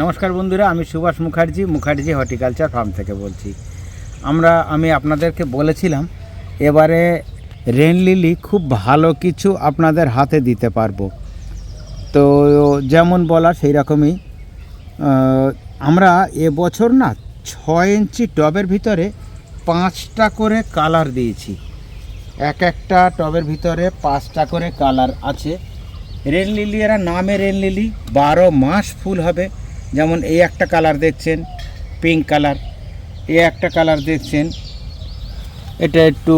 নমস্কার বন্ধুরা, আমি সুভাষ মুখার্জি মুখার্জি হর্টিকালচার ফার্ম থেকে বলছি। আমরা, আমি আপনাদেরকে বলেছিলাম, এবারে রেন লিলি খুব ভালো কিছু আপনাদের হাতে দিতে পারব। তো যেমন বলা সেই রকমই আমরা এবছর না ছয় ইঞ্চি টবের ভিতরে পাঁচটা করে কালার দিয়েছি। এক একটা টবের ভিতরে পাঁচটা করে কালার আছে। রেন লিলি এরা নামে রেন লিলি, বারো মাস ফুল হবে। যেমন এই একটা কালার দেখছেন পিঙ্ক কালার। এই একটা কালার দেখছেন, এটা একটু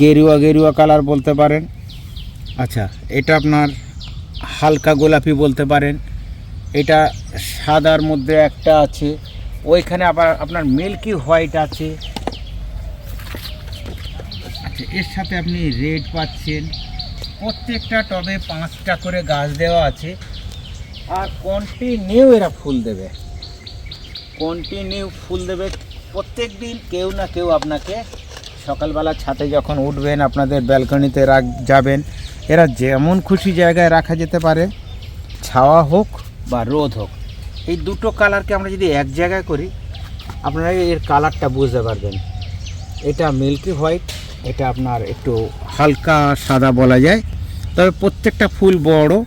গেরুয়া গেরুয়া কালার বলতে পারেন। আচ্ছা এটা আপনার হালকা গোলাপি বলতে পারেন। এটা সাদার মধ্যে একটা আছে, ওইখানে আবার আপনার মিল্কি হোয়াইট আছে। আচ্ছা এর সাথে আপনি রেড পাচ্ছেন। প্রত্যেকটা টবে পাঁচটা করে গাছ দেওয়া আছে। আর কন্টিনিউ এরা ফুল দেবে। কন্টিনিউ ফুল দেবে। প্রত্যেক দিন কেউ না কেউ আপনাকে সকালবেলা ছাতে যখন উঠবেন, আপনাদের ব্যালকনিতে রাখ, যাবেন, এরা যেমন খুশি জায়গায় রাখা যেতে পারে, ছাওয়া হোক বা রোদ হোক। এই দুটো কালারকে আমরা যদি এক জায়গায় করি, আপনারা এর কালারটা বুঝতে পারবেন। এটা মিল্কি হোয়াইট এটা আপনার একটু হালকা সাদা বলা যায়। তবে প্রত্যেকটা ফুল বড়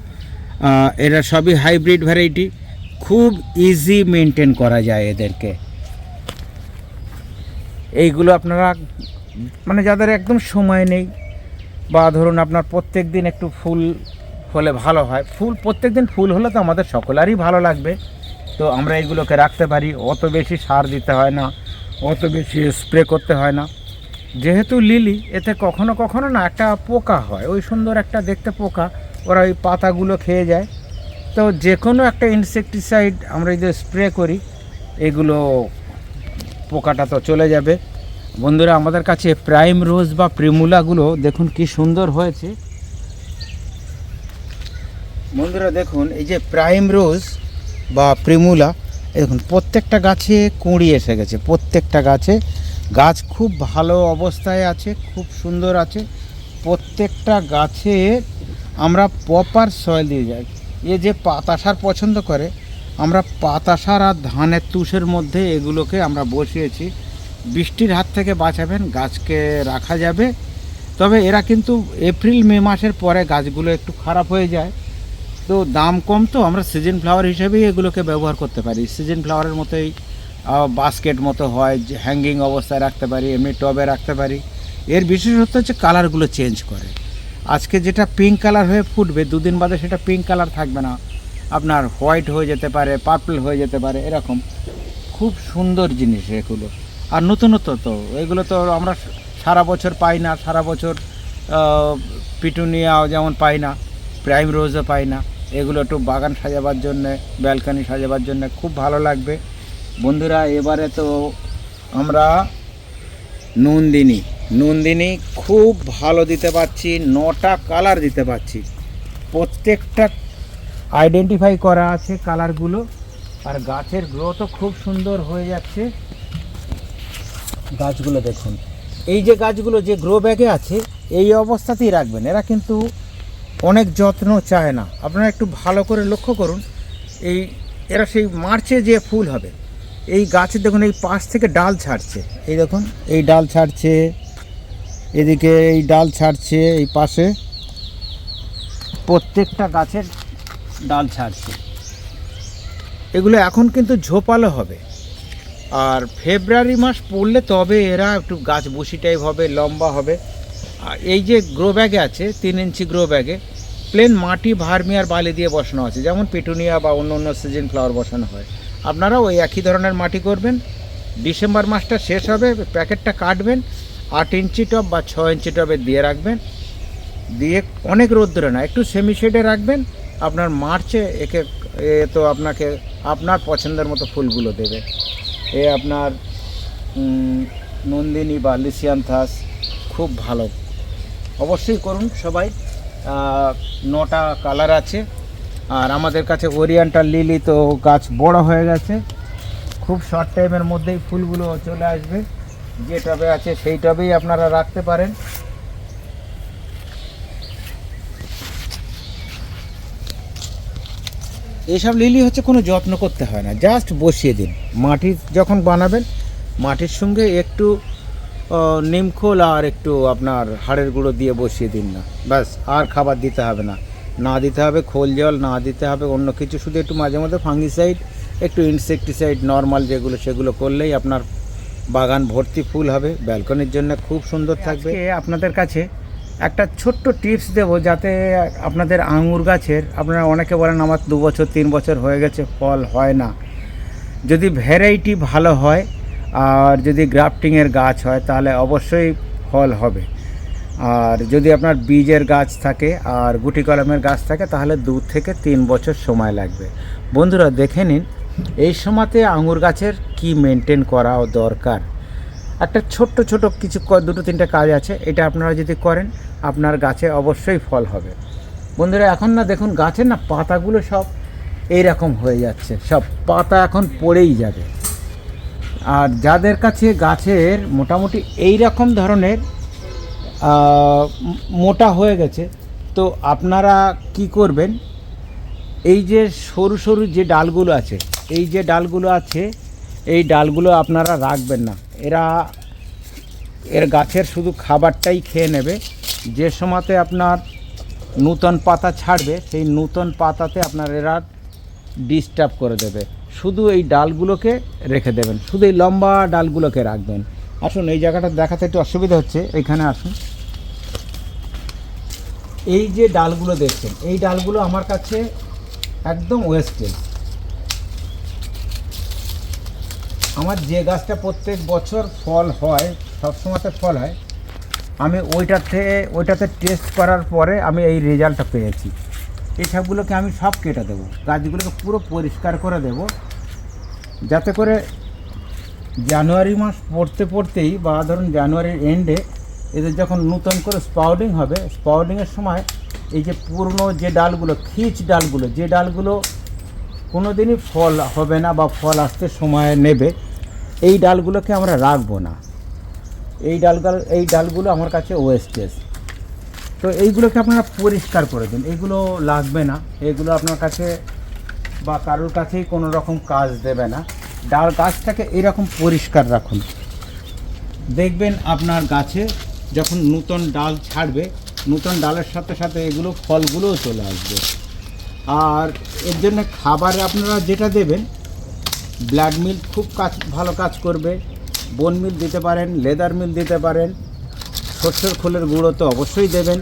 এরা সবই হাইব্রিড ভ্যারাইটি খুব ইজি মেনটেন করা যায় এদেরকে। এইগুলো আপনারা মানে যাদের একদম সময় নেই, বা ধরুন আপনার প্রত্যেক দিন একটু ফুল হলে ভালো হয়, ফুল প্রত্যেক দিন ফুল হলে তো আমাদের সকলেরই ভালো লাগবে। তো আমরা এইগুলোকে রাখতে পারি, অত বেশি সার দিতে হয় না, অত বেশি স্প্রে করতে হয় না। যেহেতু লিলি, এতে কখনো কখনো না একটা পোকা হয়, ওই সুন্দর একটা দেখতে পোকা ওরা ওই পাতাগুলো খেয়ে যায়। তো যে কোনো একটা ইনসেকটিসাইড আমরা যদি স্প্রে করি, এগুলো পোকাটা তো চলে যাবে। বন্ধুরা, আমাদের কাছে প্রাইম রোজ বা প্রিমুলাগুলো দেখুন কি সুন্দর হয়েছে। বন্ধুরা, দেখুন, এই যে প্রাইম রোজ বা প্রিমুলা দেখুন, প্রত্যেকটা গাছে কুঁড়ি এসে গেছে। প্রত্যেকটা গাছে, গাছ খুব ভালো অবস্থায় আছে, খুব সুন্দর আছে। প্রত্যেকটা গাছে আমরা প্রপার সয়েল দিয়ে যাই। এ যে পাতা সার পছন্দ করে, আমরা পাতা সার আর ধানের তুষের মধ্যে এগুলোকে আমরা বসিয়েছি। বৃষ্টির হাত থেকে বাঁচাবেন, গাছকে রাখা যাবে। তবে এরা কিন্তু এপ্রিল, মে মাসের পরে গাছগুলো একটু খারাপ হয়ে যায়। তো দাম কম তো, আমরা সিজন ফ্লাওয়ার হিসেবেই এগুলোকে ব্যবহার করতে পারি। সিজন ফ্লাওয়ারের মতোই বাস্কেট মতো হয় হ্যাঙ্গিং অবস্থায় রাখতে পারি, এমনি টবে রাখতে পারি। এর বিশেষত্ব হচ্ছে কালারগুলো চেঞ্জ করে। আজকে যেটা পিঙ্ক কালার হয়ে ফুটবে, দুদিন বাদে সেটা পিঙ্ক কালার থাকবে না। আপনার হোয়াইট হয়ে যেতে পারে পার্পল হয়ে যেতে পারে, এরকম। খুব সুন্দর জিনিস এগুলো। আর নতুনত্ব তো, এগুলো তো আমরা সারা বছর পাই না, সারা বছর পিটুনিয়াও যেমন পাই না প্রাইম রোজও পাই না। এগুলো একটু বাগান সাজাবার জন্যে ব্যালকনি সাজাবার জন্য খুব ভালো লাগবে। বন্ধুরা, এবারে তো আমরা নন্দিনী। নন্দিনী খুব ভালো দিতে পারছি, নটা কালার দিতে পারছি। প্রত্যেকটা আইডেন্টিফাই করা আছে কালারগুলো আর গাছের গ্রোথও খুব সুন্দর হয়ে যাচ্ছে। গাছগুলো দেখুন, এই যে গাছগুলো যে গ্রো ব্যাগে আছে, এই অবস্থাতেই রাখবেন। এরা কিন্তু অনেক যত্ন চায় না। আপনারা একটু ভালো করে লক্ষ্য করুন, এই এরা সেই মার্চে যে ফুল হবে, এই গাছের দেখুন এই পাশ থেকে ডাল ছাড়ছে। এই দেখুন, এই ডাল ছাড়ছে। এদিকে এই ডাল ছাড়ছে এই পাশে। প্রত্যেকটা গাছের ডাল ছাড়ছে। এগুলো এখন কিন্তু ঝোপালো হবে। আর ফেব্রুয়ারি মাস পড়লে তবে এরা একটু গাছ বসি টাইপ হবে, লম্বা হবে। আর এই যে গ্রো ব্যাগে আছে, তিন ইঞ্চি গ্রো ব্যাগে প্লেন মাটি ভার্মি আর বালি দিয়ে বসানো আছে। যেমন পিটুনিয়া বা অন্য অন্য সিজন ফ্লাওয়ার বসানো হয়। আপনারা ওই একই ধরনের মাটি করবেন। ডিসেম্বর মাসটা শেষ হবে, প্যাকেটটা কাটবেন। আট ইঞ্চি টব বা ছ ইঞ্চি টবে দিয়ে রাখবেন। দিয়ে অনেক রোদ্দুরে না, একটু সেমি শেডে রাখবেন। আপনার মার্চে একে, এ তো আপনাকে আপনার পছন্দের মতো ফুলগুলো দেবে। এ আপনার নন্দিনী বা লিসিয়ান্থাস খুব ভালো। অবশ্যই করুন সবাই। নটা কালার আছে। আর আমাদের কাছে ওরিয়েন্টাল লিলি তো গাছ বড় হয়ে গেছে। খুব শর্ট টাইমের মধ্যেই ফুলগুলো চলে আসবে। যে টবে আছে সেই টবেই আপনারা রাখতে পারেন। এইসব লিলি হচ্ছে কোনো যত্ন করতে হয় না জাস্ট বসিয়ে দিন। মাটি যখন বানাবেন, মাটির সঙ্গে একটু নিমখোল আর একটু আপনার হাড়ের গুঁড়ো দিয়ে বসিয়ে দিন না। ব্যাস, আর খাবার দিতে হবে না। না দিতে হবে খোল জল, না দিতে হবে অন্য কিছু, শুধু একটু মাঝে মধ্যে ফাঙ্গিসাইড একটু ইনসেকটিসাইড নর্মাল যেগুলো সেগুলো করলেই আপনার বাগান ভর্তি ফুল হবে ব্যালকনির জন্য খুব সুন্দর থাকবে। আপনাদের কাছে একটা ছোট্ট টিপস দেব যাতে আপনাদের আঙুর গাছের আপনারা অনেকে বলেন আমার দু বছর তিন বছর হয়ে গেছে ফল হয় না। যদি ভ্যারাইটি ভালো হয় আর যদি গ্রাফটিংয়ের গাছ হয় তাহলে অবশ্যই ফল হবে। আর যদি আপনার বীজের গাছ থাকে আর গুটি কলমের গাছ থাকে তাহলে দু থেকে তিন বছর সময় লাগবে। বন্ধুরা দেখে নিন এই সময়তে আঙুর গাছের কি মেনটেন করা দরকার? একটা ছোট্ট ছোট কিছু দুটো, তিনটে কাজ আছে, এটা আপনারা যদি করেন, আপনার গাছে অবশ্যই ফল হবে। বন্ধুরা, এখন না দেখুন, গাছের না পাতাগুলো সব এই রকম হয়ে যাচ্ছে, সব পাতা এখন পড়েই যাবে। আর যাদের কাছে গাছের মোটামুটি এই রকম ধরনের মোটা হয়ে গেছে, তো আপনারা কি করবেন? এই যে সরু সরু যে ডালগুলো আছে এই যে ডালগুলো আছে, এই ডালগুলো আপনারা রাখবেন না। এরা এর গাছের শুধু খাবারটাই খেয়ে নেবে। যে সময়তে আপনার নূতন পাতা ছাড়বে, সেই নূতন পাতাতে আপনার এরা ডিস্টার্ব করে দেবে। শুধু এই ডালগুলোকে রেখে দেবেন, শুধু এই লম্বা ডালগুলোকে রাখবেন। আসুন, এই জায়গাটা দেখাতে একটু অসুবিধা হচ্ছে এইখানে আসুন। এই যে ডালগুলো দেখছেন, এই ডালগুলো আমার কাছে একদম ওয়েস্টেজ আমার যে গাছটা প্রত্যেক বছর ফল হয়, সবসময়তে ফল হয়, আমি ওইটাতে ওইটাতে টেস্ট করার পরে আমি এই রেজাল্টটা পেয়েছি। এই সবগুলোকে আমি সব কেটে দেবো। গাছগুলোকে পুরো পরিষ্কার করে দেব। যাতে করে জানুয়ারি মাস পড়তে পড়তেই বা ধরুন জানুয়ারির এন্ডে এদের যখন নূতন করে স্পাউডিং হবে স্পাউডিংয়ের সময় এই যে পুরনো যে ডালগুলো, খিচ ডালগুলো, যে ডালগুলো কোনো দিনই ফল হবে না বা ফল আসতে সময় নেবে। এই ডালগুলোকে আমরা রাখব না। এই ডালগুলো এই ডালগুলো আমার কাছে ওয়েস্টেজ তো এইগুলোকে আপনারা পরিষ্কার করে দিন। এগুলো লাগবে না। এগুলো আপনার কাছে বা কারোর কাছেই কোনো রকম কাজ দেবে না। ডাল গাছটাকে এরকম পরিষ্কার রাখুন। দেখবেন আপনার গাছে যখন নূতন ডাল ছাড়বে, নূতন ডালের সাথে সাথে এগুলো ফলগুলোও চলে আসবে। আর এর জন্য খাবারে আপনারা যেটা দেবেন ব্লাড মিল্ক খুব কাজ, ভালো কাজ করবে। বোন মিল দিতে পারেন লেদার মিল দিতে পারেন। শস্যের খোলের গুঁড়ো তো অবশ্যই দেবেন।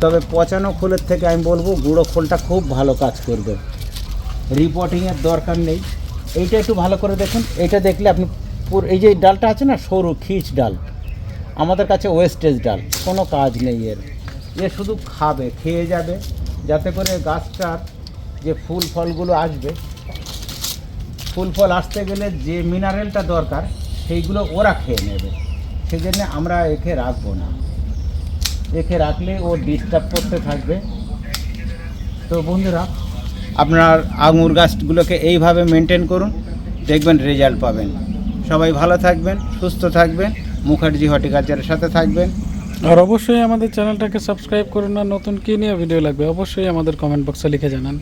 তবে পচানো খোলের থেকে আমি বলব, গুঁড়ো খোলটা খুব ভালো কাজ করবে। রিপোর্টিংয়ের দরকার নেই। এইটা একটু ভালো করে দেখুন। এটা দেখলে আপনি এই যে ডালটা আছে না, সরু খিচ ডাল, আমাদের কাছে ওয়েস্টেজ ডাল, কোনো কাজ নেই এর। এ শুধু খাবে, খেয়ে যাবে। যাতে করে গাছটার যে ফুল ফলগুলো আসবে, ফুল ফল আসতে গেলে যে মিনারেলটা দরকার, সেইগুলো ওরা খেয়ে নেবে। সেই জন্য আমরা একে রাখব না। একে রাখলে ও ডিস্টার্ব করতে থাকবে। তো বন্ধুরা, আপনার আঙুর গাছগুলোকে এইভাবে মেনটেন করুন, দেখবেন রেজাল্ট পাবেন। সবাই ভালো থাকবেন, সুস্থ থাকবেন, মুখার্জি হর্টিকালচারের সাথে থাকবেন। আর অবশ্যই আমাদের চ্যানেলটাকে সাবস্ক্রাইব করুন, আর নতুন কী নিয়ে ভিডিও লাগবে, অবশ্যই আমাদের কমেন্ট বক্সে লিখে জানান।